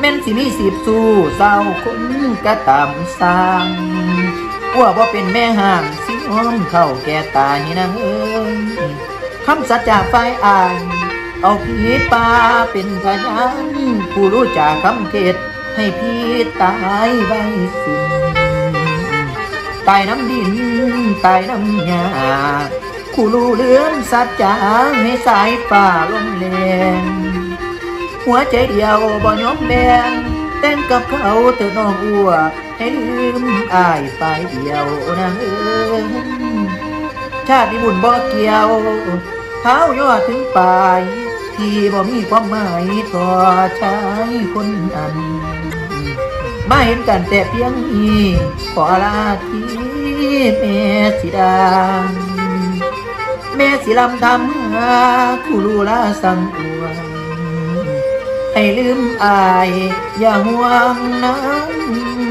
แม่นสิมีสิบสู้เศร้าคนกระตามสั่งว่าบ่เป็นแม่ห่างสิอ้อมเข้าแก่ตายนางเอ้ยคำสัจจากไฟอ่าน เอาผีป่าเป็นพยานผู้รู้จากคำเทศให้พี่ตายไว้สิ้นตายน้ำดินตายน้ำยาคู่รู้เรื่องสัจจาให้สายป่าลงแรง หัวใจเดียวบ่ยอมแบ่งแต่งกับเขาเธอน้องอัว ให้ลืมอายฝ่ายเดียวนะเอ้ยชาติบุญบ่เกี่ยวเท้ายอดถึงปลายที่บ่มีความหมายต่อชายคนอันมาเห็นกันแต่เพียงนี้ขอลาทีแม่สิดาแม่สิลำทำหาคู่ลูลาสังอวง ให้ลืมอาย อย่าห่วงนั้น